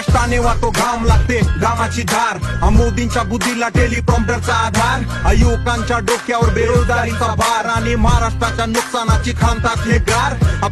महाराष्ट्राने वाटो घाम लागते घामाची धार. आ मोदींच्या बुद्धीला टेलिप्रॉम्प्टरचा आधार. आ युवकांच्या डोक्यावर बेरोजगारीचा भार. आणि महाराष्ट्राच्या नुकसानाची खांतात हे गार. आ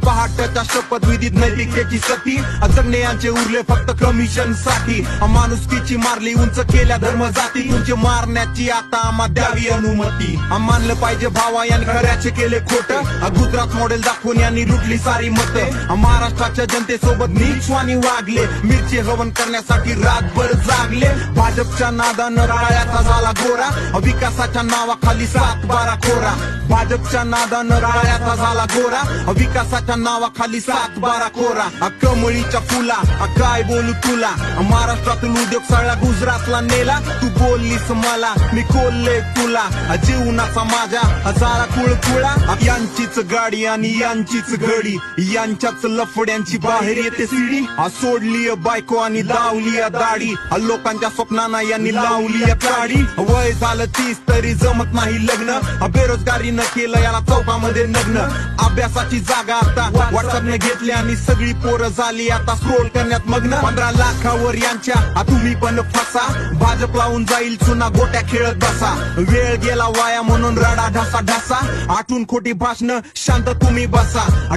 शपथविधीत नैतिकतेची सती. आ जगणे यांचे उरले फक्त कमिशनसाठी आ माणुसकीची मारली उंच केल्या धर्म जाती तुमचे मारण्याची आता आम्हा द्यावी अनुमती. मानलं पाहिजे भावा यांनी खऱ्याचे केले खोट. गुजरात मॉडेल दाखवून यांनी लुटली सारी मत. महाराष्ट्राच्या जनतेसोबत नीचवानी वागले. मिरची हवन करण्यासाठी रातभर जागले. भाजपच्या नादानं राळ्याचा झाला गोरा. विकासाच्या नावाखाली सात बारा खोरा. भाजपच्या नादानं राळ्याचा झाला गोरा. विकासाच्या नावाखाली सात बारा खोरा. कमळीच्या फुला. काय बोलू तुला? महाराष्ट्रातून उद्योग सगळा गुजरातला नेला. तू बोललीस मला मी कोल्ले तुला. जीवनाचा माझ्या हजारा कुळकुळा. यांचीच गाडी आणि यांचीच घडी. यांच्याच लफड्यांची बाहेर येते सिडी. सोडली बायको आणि लावली दाढी. लोकांच्या स्वप्नांना यांनी लावली काढी वय झालं तीस तरी जमत नाही लग्न. बेरोजगारी बेरोजगारीनं केलं याला चौकामध्ये नग्न. अभ्यासाची जागा आता व्हॉट्सअपने घेतली आणि सगळी पोरं झाली. आता स्क्रोल करण्यात मग्न. पंधरा लाखावर यांच्या तुम्ही पण फसा. भाजप लावून जाईल चुना गोट्या खेळत बसा. वेळ गेला वाया म्हणून रडा ढासा ढासा. आठून खोटी भाषण शांत तुम्ही बसा.